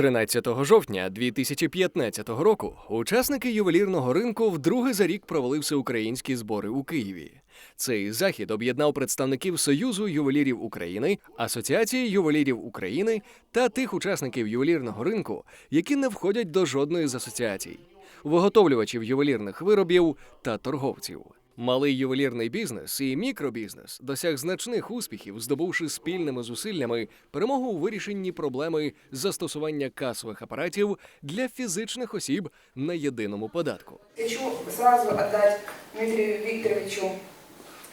13 жовтня 2015 року учасники ювелірного ринку вдруге за рік провели всеукраїнські збори у Києві. Цей захід об'єднав представників Союзу ювелірів України, Асоціації ювелірів України та тих учасників ювелірного ринку, які не входять до жодної з асоціацій, виготовлювачів ювелірних виробів та торговців. Малий ювелірний бізнес і мікробізнес досяг значних успіхів, здобувши спільними зусиллями перемогу у вирішенні проблеми застосування касових апаратів для фізичних осіб на єдиному податку. Хочу сразу отдать Дмитрию Викторовичу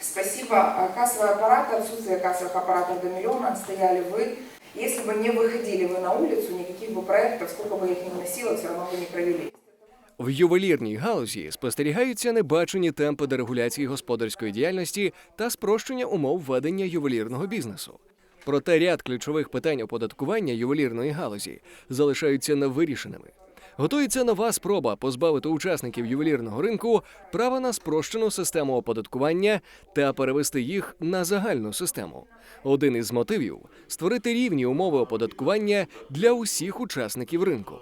спасибо. А Кассовые аппараты, отсутствие кассовых аппаратов до миллиона стояли вы. Если бы не выходили вы на улицу, никаких бы проектов, сколько бы я их ни носила, все равно бы не провели. В ювелірній галузі спостерігаються небачені темпи дерегуляції господарської діяльності та спрощення умов ведення ювелірного бізнесу. Проте ряд ключових питань оподаткування ювелірної галузі залишаються невирішеними. Готується нова спроба позбавити учасників ювелірного ринку права на спрощену систему оподаткування та перевести їх на загальну систему. Один із мотивів створити рівні умови оподаткування для усіх учасників ринку.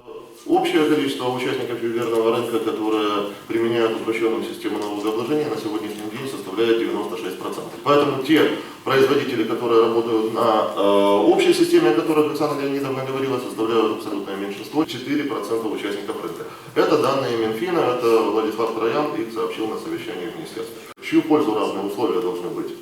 Общее количество участников ювелирного рынка, которые применяют упрощенную систему налогообложения, на сегодняшний день составляет 96%. Поэтому те производители, которые работают на э, общей системе, о которой Александра Леонидовна говорила, составляют абсолютное меньшинство, 4% участников рынка. Это данные Минфина, это Владислав Троян их сообщил на совещании в министерстве. В чью пользу разные условия должны быть?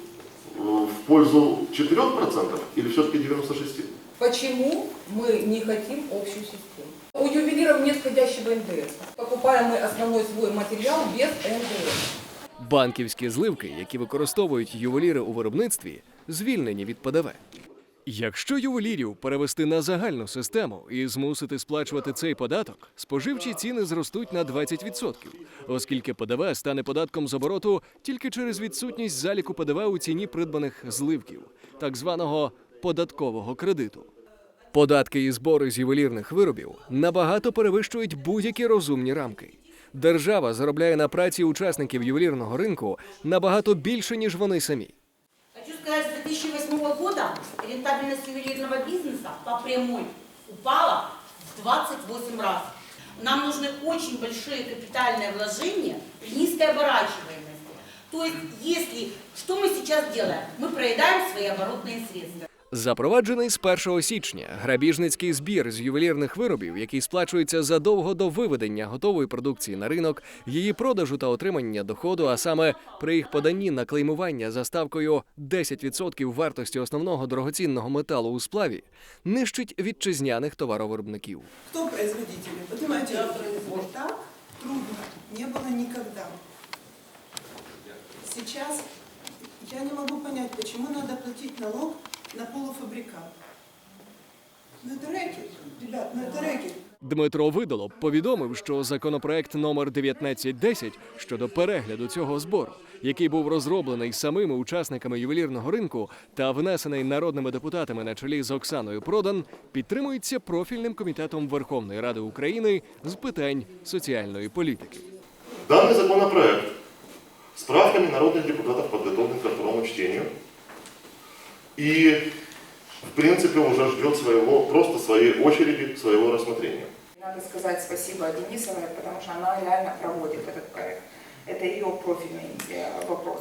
Э, В пользу 4% или все-таки 96%? Почему мы не хотим общую систему? У ювелиров нет входящего НДС. Покупаем мы основной свой материал без НДС. Банківські зливки, які використовують ювеліри у виробництві, звільнені від ПДВ. Якщо ювелірів перевести на загальну систему і змусити сплачувати цей податок, споживчі ціни зростуть на 20%, оскільки ПДВ стане податком з обороту тільки через відсутність заліку ПДВ у ціні придбаних зливків, так званого податкового кредиту. Податки і збори з ювелірних виробів набагато перевищують будь-які розумні рамки. Держава заробляє на праці учасників ювелірного ринку набагато більше, ніж вони самі. Хочу сказать, с 2008 года рентабельность ювелирного бизнеса по прямой упала в 28 раз. Нам нужны очень большие капитальные вложения при низкой оборачиваемости. То есть, если, что мы сейчас делаем? Мы проедаем свои оборотные средства. Запроваджений з 1 січня грабіжницький збір з ювелірних виробів, який сплачується задовго до виведення готової продукції на ринок, її продажу та отримання доходу, а саме при їх поданні на клеймування за ставкою 10% вартості основного дорогоцінного металу у сплаві, нищить вітчизняних товаровиробників. Кто производители? Вы так трудно не было никогда. Сейчас я не могу понять, почему надо платить налог на полуфабрикат. Ну это рэкет, ребят, ну это рэкет. Дмитро Видолоб повідомив, що законопроект номер 1910 щодо перегляду цього збору, який був розроблений самими учасниками ювелірного ринку та внесений народними депутатами на чолі з Оксаною Продан, підтримується профільним комітетом Верховної Ради України з питань соціальної політики. Данный законопроект с правками народных депутатов подготовлен ко второму чтению. И, в принципе, уже ждет своего, просто своей очереди, своего рассмотрения. Надо сказать спасибо Денисовой, потому что она реально проводит этот проект. Это ее профильный э, вопрос.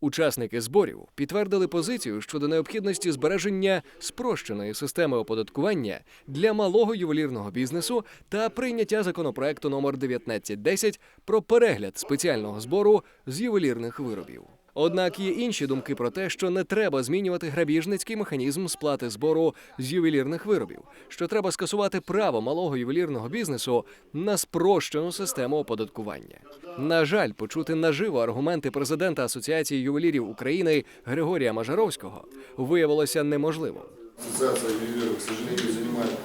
Учасники зборів підтвердили позицію щодо необхідності збереження спрощеної системи оподаткування для малого ювелірного бізнесу та прийняття законопроекту номер 1910 про перегляд спеціального збору з ювелірних виробів. Однак є інші думки про те, що не треба змінювати грабіжницький механізм сплати збору з ювелірних виробів, що треба скасувати право малого ювелірного бізнесу на спрощену систему оподаткування. На жаль, почути наживо аргументи президента Асоціації ювелірів України Григорія Мажаровського виявилося неможливо. Ассоциация ювелиров, к сожалению, занимает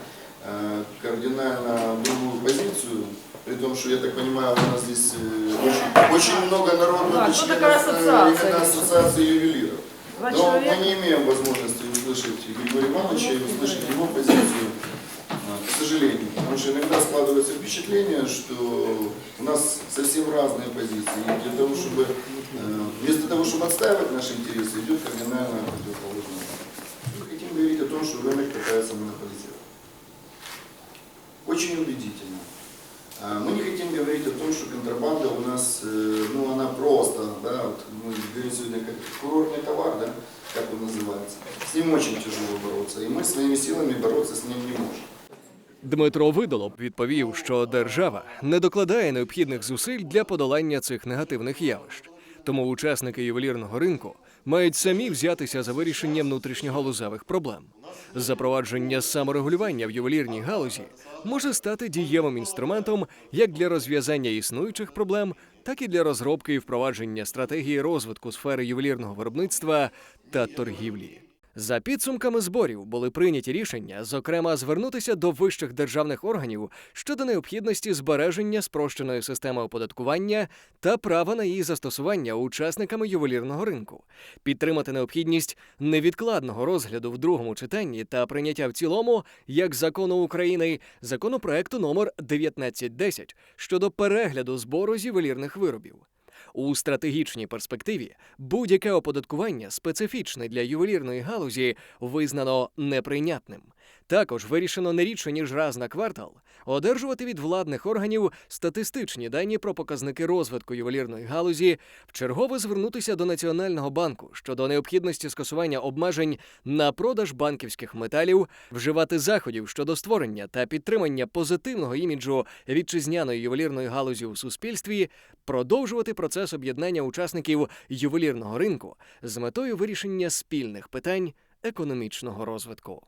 э, кардинально при том, что, я так понимаю, у нас здесь э, очень, очень много народных Да, такое э, ассоциация? именно ассоциации ювелиров. Два Но человека. мы не имеем возможности услышать Григория Ивановича и услышать его позицию, э, к сожалению. Потому что иногда складывается впечатление, что у нас совсем разные позиции. И для того, чтобы, э, вместо того, чтобы отстаивать наши интересы, идет кардинально противоположное. Мы хотим говорить о том, что рынок пытается монополизировать. очень убедительно. А, Мы не хотим говорить о том, что контрабанда у нас, э, ну, она просто, да, вот мы говорим сегодня как курортный товар, да, как он называется. С ним очень тяжело бороться, и мы своими силами бороться с ним не можем. Дмитро Видолоб відповів, що держава не докладає необхідних зусиль для подолання цих негативних явищ. Тому учасники ювелірного ринку мають самі взятися за вирішення внутрішньогалузевих проблем. Запровадження саморегулювання в ювелірній галузі може стати дієвим інструментом як для розв'язання існуючих проблем, так і для розробки і впровадження стратегії розвитку сфери ювелірного виробництва та торгівлі. За підсумками зборів були прийняті рішення, зокрема, звернутися до вищих державних органів щодо необхідності збереження спрощеної системи оподаткування та права на її застосування учасниками ювелірного ринку, підтримати необхідність невідкладного розгляду в другому читанні та прийняття в цілому як закону України законопроекту номер 1910 щодо перегляду збору з ювелірних виробів. У стратегічній перспективі будь-яке оподаткування специфічне для ювелірної галузі визнано неприйнятним. Також вирішено не рідше ніж раз на квартал одержувати від владних органів статистичні дані про показники розвитку ювелірної галузі, вчергове звернутися до Національного банку щодо необхідності скасування обмежень на продаж банківських металів, вживати заходів щодо створення та підтримання позитивного іміджу вітчизняної ювелірної галузі у суспільстві, продовжувати процес об'єднання учасників ювелірного ринку з метою вирішення спільних питань економічного розвитку.